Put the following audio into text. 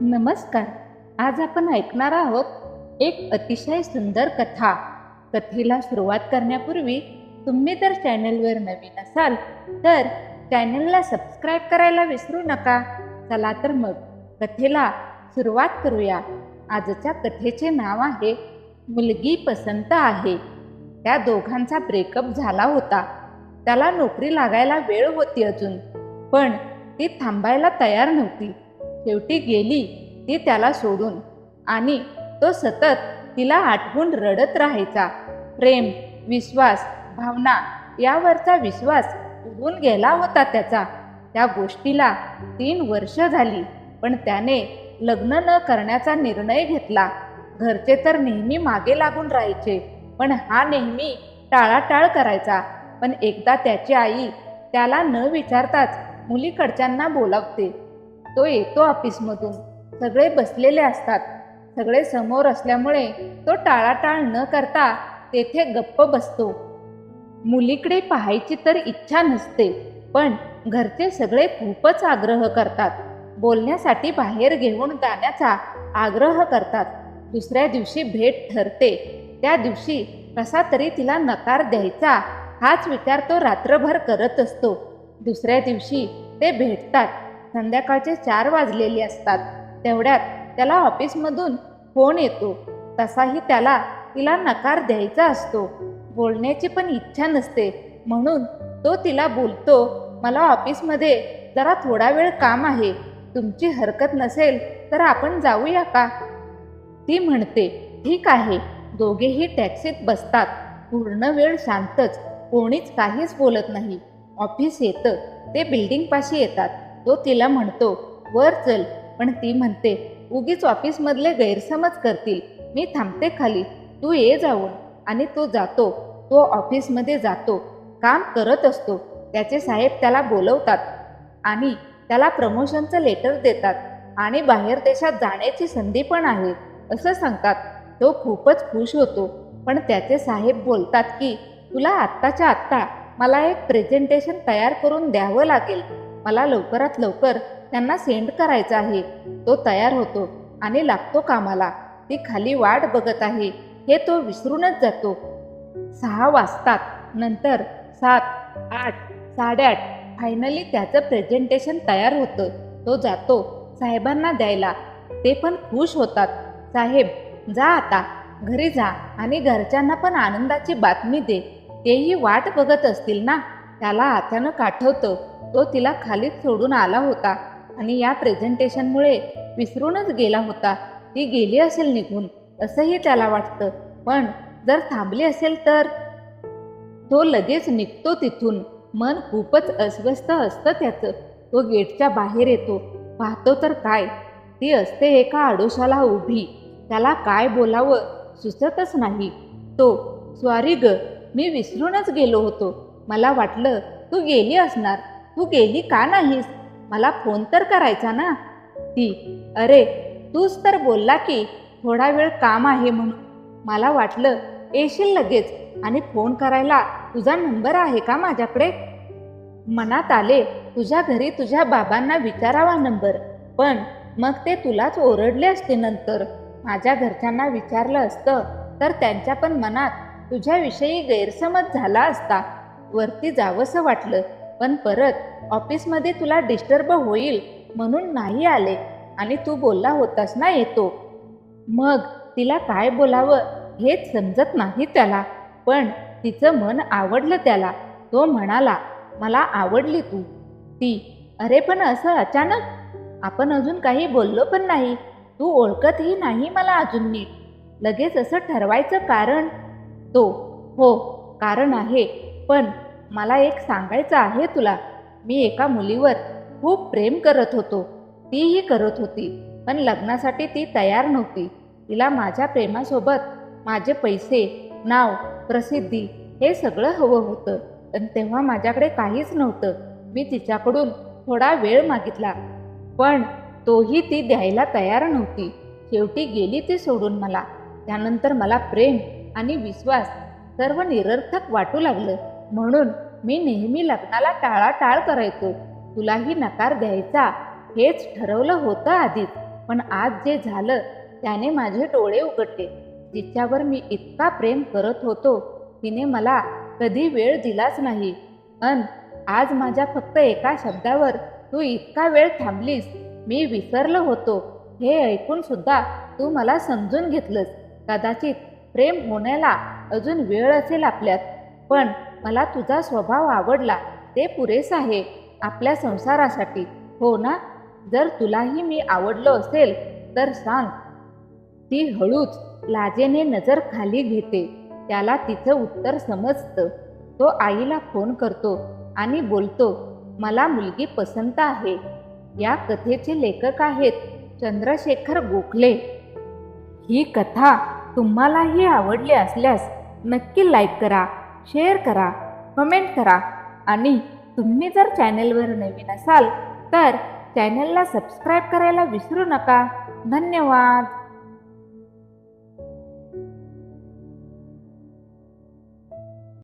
नमस्कार. आज आपण ऐकणार आहोत एक अतिशय सुंदर कथा. कथेला सुरुवात करण्यापूर्वी तुम्ही जर चॅनलवर नवीन असाल तर चॅनलला सबस्क्राईब करायला विसरू नका. चला तर मग कथेला सुरुवात करूया. आजच्या कथेचे नाव आहे मुलगी पसंत आहे. त्या दोघांचा ब्रेकअप झाला होता. त्याला नोकरी लागायला वेळ होती अजून पण ती थांबायला तयार नव्हती. शेवटी गेली ती त्याला सोडून. आणि तो सतत तिला आठवून रडत राहायचा. प्रेम विश्वास भावना यावरचा विश्वास उडून गेला होता त्याचा. त्या गोष्टीला तीन वर्ष झाली पण त्याने लग्न न करण्याचा निर्णय घेतला. घरचे तर नेहमी मागे लागून राहायचे पण हा नेहमी टाळाटाळ करायचा. पण एकदा त्याची आई त्याला न विचारताच मुलीकडच्यांना बोलावते. तो येतो ऑफिसमधून. सगळे बसलेले असतात. सगळे समोर असल्यामुळे तो टाळाटाळ न करता तेथे गप्प बसतो. मुलीकडे पाहायची तर इच्छा नसते पण घरचे सगळे खूपच आग्रह करतात. बोलण्यासाठी बाहेर घेऊन जाण्याचा आग्रह करतात. दुसऱ्या दिवशी भेट ठरते. त्या दिवशी कसा तरी तिला नकार द्यायचा हाच विचार तो रात्रभर करत असतो. दुसऱ्या दिवशी ते भेटतात. संध्याकाळचे चार वाजलेले असतात. तेवढ्यात त्याला ऑफिसमधून फोन येतो. तसाही त्याला तिला नकार द्यायचा असतो. बोलण्याची पण इच्छा नसते. म्हणून तो तिला बोलतो मला ऑफिसमध्ये जरा थोडा वेळ काम आहे. तुमची हरकत नसेल तर आपण जाऊया का? ती म्हणते ठीक आहे. दोघेही टॅक्सीत बसतात. पूर्ण वेळ शांतच. कोणीच काहीच बोलत नाही. ऑफिस येतं. ते बिल्डिंगपाशी येतात. तो तिला म्हणतो वर चल. पण ती म्हणते उगीच ऑफिसमधले गैरसमज करतील. मी थांबते खाली. तू ये जाऊन. आणि तो जातो. तो ऑफिसमध्ये जातो. काम करत असतो. त्याचे साहेब त्याला बोलवतात आणि त्याला प्रमोशनचं लेटर देतात आणि बाहेर देशात जाण्याची संधी पण आहे असं सांगतात. तो खूपच खुश होतो. पण त्याचे साहेब बोलतात की तुला आत्ताच्या आत्ता मला एक प्रेझेंटेशन तयार करून द्यावं लागेल. मला लवकरात लवकर त्यांना सेंड करायचं आहे. तो तयार होतो आणि लागतो कामाला. ती खाली वाट बघत आहे. हे तो विसरूनच जातो. सहा वाजतात. नंतर सात आठ साडेआठ. फायनली त्याचं प्रेझेंटेशन तयार होतं. तो जातो साहेबांना द्यायला. ते पण खुश होतात. साहेब जा आता. घरी जा आणि घरच्यांना पण आनंदाची बातमी दे. तेही वाट बघत असतील ना? त्याला अचानक आठवतं तो तिला खालीच सोडून आला होता आणि या प्रेझेंटेशनमुळे विसरूनच गेला होता. ती गेली असेल निघून असंही त्याला वाटतं. पण जर थांबली असेल तर? तो लगेच निघतो तिथून. मन खूपच अस्वस्थ असतं त्याचं. तो गेटच्या बाहेर येतो. पाहतो तर काय? ती असते एका आडोशाला उभी. त्याला काय बोलावं सुचतच नाही. तो स्वारी ग मी विसरूनच गेलो होतो. मला वाटलं तू गेली असणार. तू गेली का नाहीस? मला फोन तर करायचा ना. ती अरे तूच तर बोलला की थोडा वेळ काम आहे म्हणून. मला वाटलं येशील लगेच आणि फोन करायला तुझा नंबर आहे का माझ्याकडे? मनात आले तुझ्या घरी तुझ्या बाबांना विचारावा नंबर. पण मग ते तुलाच ओरडले असते नंतर. माझ्या घरच्यांना विचारलं असतं तर त्यांच्या पण मनात तुझ्याविषयी गैरसमज झाला असता. वरती जावंसं वाटलं. पण परत ऑफिसमध्ये तुला डिस्टर्ब होईल म्हणून नाही आले आणि तू बोलला होतास ना येतो. मग तिला काय बोलावं हेच समजत नाही त्याला. पण तिचं मन आवडलं त्याला. तो म्हणाला मला आवडली तू. ती अरे पण असं अचानक? आपण अजून काही बोललो पण नाही. तू ओळखतही नाही मला अजून नीट लगेच असं ठरवायचं कारण? तो हो कारण आहे. पण मला एक सांगायचं आहे तुला. मी एका मुलीवर खूप प्रेम करत होतो. तीही करत होती पण लग्नासाठी ती तयार नव्हती. तिला माझ्या प्रेमासोबत माझे पैसे नाव प्रसिद्धी हे सगळं हवं होतं. पण तेव्हा माझ्याकडे काहीच नव्हतं. मी तिच्याकडून थोडा वेळ मागितला पण तोही ती द्यायला तयार नव्हती. शेवटी गेली ती सोडून मला. त्यानंतर मला प्रेम आणि विश्वास सर्व निरर्थक वाटू लागलं. म्हणून मी नेहमी लग्नाला टाळाटाळ करायचो. तुलाही नकार द्यायचा हेच ठरवलं होतं आधीच. पण आज जे झालं त्याने माझे डोळे उघडले. जिच्यावर मी इतका प्रेम करत होतो तिने मला कधी वेळ दिलाच नाही. अन आज माझ्या फक्त एका शब्दावर तू इतका वेळ थांबलीस मी विसरलो होतो. हे ऐकून सुद्धा तू मला समजून घेतलंस. कदाचित प्रेम होण्याला अजून वेळ असेल आपल्यात पण मला तुझा स्वभाव आवडला ते पुरेस आहे आपल्या संसारासाठी हो ना? जर तुलाही मी आवडलो असेल तर सांग. ती हळूच लाजेने नजर खाली घेते. त्याला तिचं उत्तर समजतं. तो आईला फोन करतो आणि बोलतो मला मुलगी पसंत आहे. या कथेचे लेखक आहेत चंद्रशेखर गोखले. ही कथा तुम्हालाही आवडली असल्यास नक्की लाईक करा. शेअर करा कमेंट करा आणि तुम्ही जर चॅनलवर नवीन असाल तर चॅनलला सबस्क्राईब करायला विसरू नका. धन्यवाद.